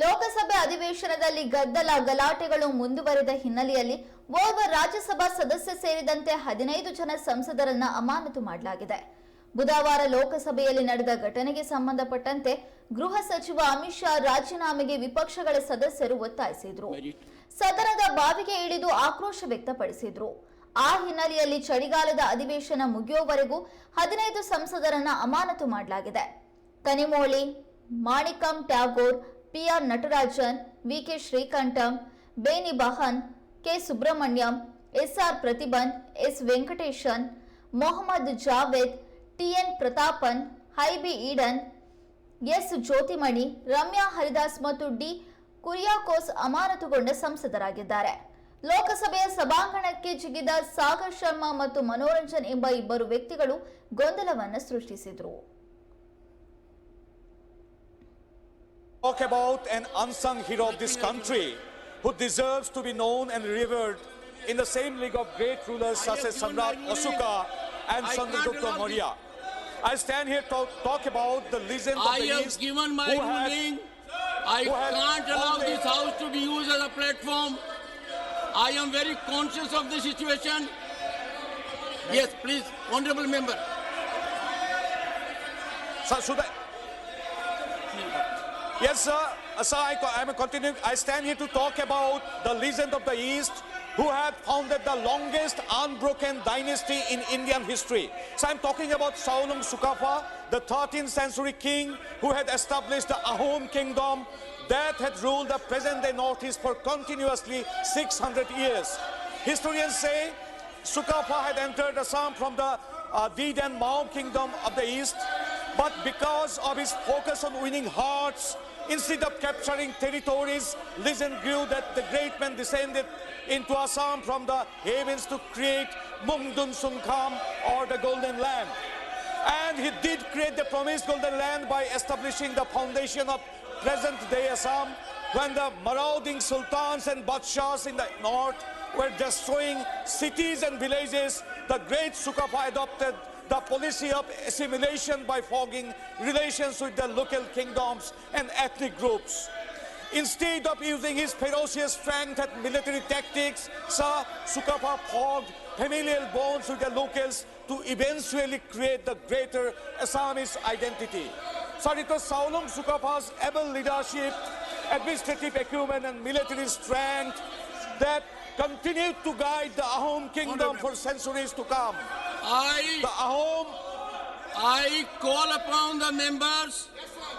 ಲೋಕಸಭೆ ಅಧಿವೇಶನದಲ್ಲಿ ಗದ್ದಲ ಗಲಾಟೆಗಳು ಮುಂದುವರೆದ ಹಿನ್ನೆಲೆಯಲ್ಲಿ ಓರ್ವ ರಾಜ್ಯಸಭಾ ಸದಸ್ಯ ಸೇರಿದಂತೆ ಹದಿನೈದು ಜನ ಸಂಸದರನ್ನ ಅಮಾನತು ಮಾಡಲಾಗಿದೆ. ಬುಧವಾರ ಲೋಕಸಭೆಯಲ್ಲಿ ನಡೆದ ಘಟನೆಗೆ ಸಂಬಂಧಪಟ್ಟಂತೆ ಗೃಹ ಸಚಿವ ಅಮಿತ್ ಶಾ ರಾಜೀನಾಮೆಗೆ ವಿಪಕ್ಷಗಳ ಸದಸ್ಯರು ಒತ್ತಾಯಿಸಿದ್ರು. ಸದನದ ಬಾವಿಗೆ ಇಳಿದು ಆಕ್ರೋಶ ವ್ಯಕ್ತಪಡಿಸಿದ್ರು. ಆ ಹಿನ್ನೆಲೆಯಲ್ಲಿ ಚಳಿಗಾಲದ ಅಧಿವೇಶನ ಮುಗಿಯುವವರೆಗೂ ಹದಿನೈದು ಸಂಸದರನ್ನ ಅಮಾನತು ಮಾಡಲಾಗಿದೆ. Kanimozhi Manickam, Tagore P R Natarajan, V K Srikantham, Beni Behanan, K. Subramaniam, S R Prathiban S. Venkatesan, Mohammed Javed, T N Prathapan Hibi Eden, S. Jothimani, Ramya Haridas ಮತ್ತು ಡಿ. ಕುರಿಯಾಕೋಸ್ ಅಮಾನತುಗೊಂಡ ಸಂಸದರಾಗಿದ್ದಾರೆ. ಲೋಕಸಭೆಯ ಸಭಾಂಗಣಕ್ಕೆ ಜಿಗಿದ ಸಾಗರ್ ಶರ್ಮಾ ಮತ್ತು ಮನೋರಂಜನ್ ಎಂಬ ಇಬ್ಬರು ವ್ಯಕ್ತಿಗಳು ಗೊಂದಲವನ್ನು ಸೃಷ್ಟಿಸಿದರು. Talk about an unsung hero of this country who deserves to be known and revered in the same league of great rulers such as Samrat Ashoka and I Chandragupta Maurya. I stand here to talk about the legend of I the have East given my ruling. I can't allow this house to be used as a platform. I am very conscious of the situation. Yes, please, honorable member. Sir, should I? Yes, sir. Sir, I, I'm continuing. I stand here to talk about the legend of the East who had founded the longest unbroken dynasty in Indian history. So I'm talking about Saulung Sukafa, the 13th century king who had established the Ahom kingdom that had ruled the present-day Northeast for continuously 600 years. Historians say Sukafa had entered Assam from the uh, Mao kingdom of the east, but because of his focus on winning hearts, instead of capturing territories, legend grew that the great man descended into Assam from the heavens to create Mungdun Sunkam or the Golden Land. And he did create the promised golden land by establishing the foundation of present-day Assam when the marauding sultans and badshahs in the north were destroying cities and villages. The great Sukafa adopted the policy of assimilation by fogging relations with the local kingdoms and ethnic groups. Instead of using his ferocious strength and military tactics, Sir Sukapa forged familial bonds with the locals to eventually create the greater Assamese identity. Sir, it was Saulung Sukapa's able leadership, administrative acumen, and military strength that continued to guide the Ahom kingdom for centuries to come. I, The Ahom I call upon the members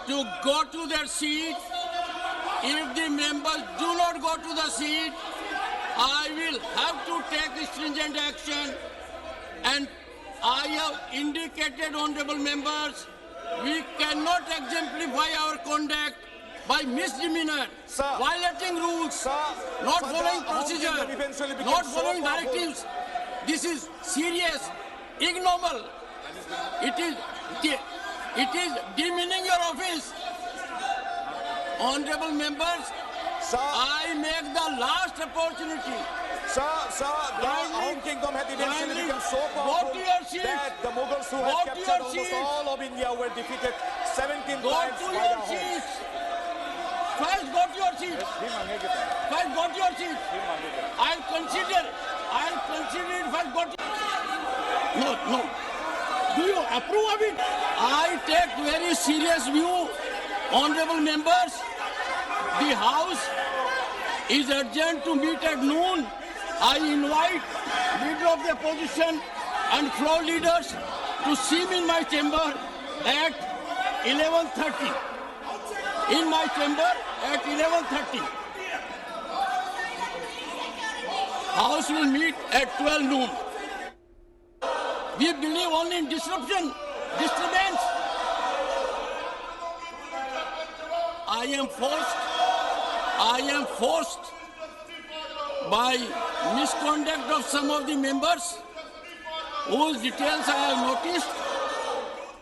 to go to their seat. If the members do not go to the seat, I will have to take stringent action. And I have indicated, honorable members, we cannot exemplify our conduct by misdemeanor, Sir. violating rules, Sir, not following procedure, not following directives. This is serious, ignoble. It is, it is demeaning your office. Honorable members, Sir, I make the last opportunity. Sir, sir, the Ahom kingdom had eventually become so powerful that the Mughals who had captured almost all of India were defeated 17 Go times to by the your seats. First, go to your seats. First, go to your seats. I'll consider. I'll consider it first. Go to. No, no. Do you approve of it? I take very serious view, honorable members. The House is urgent to meet at noon. I invite leader of the opposition and floor leaders to see me in my chamber at 11:30. In my chamber at 11:30. House will meet at 12 noon. We believe only in disruption, disturbance. I am forced, I am forced by misconduct of some of the members whose details I have noticed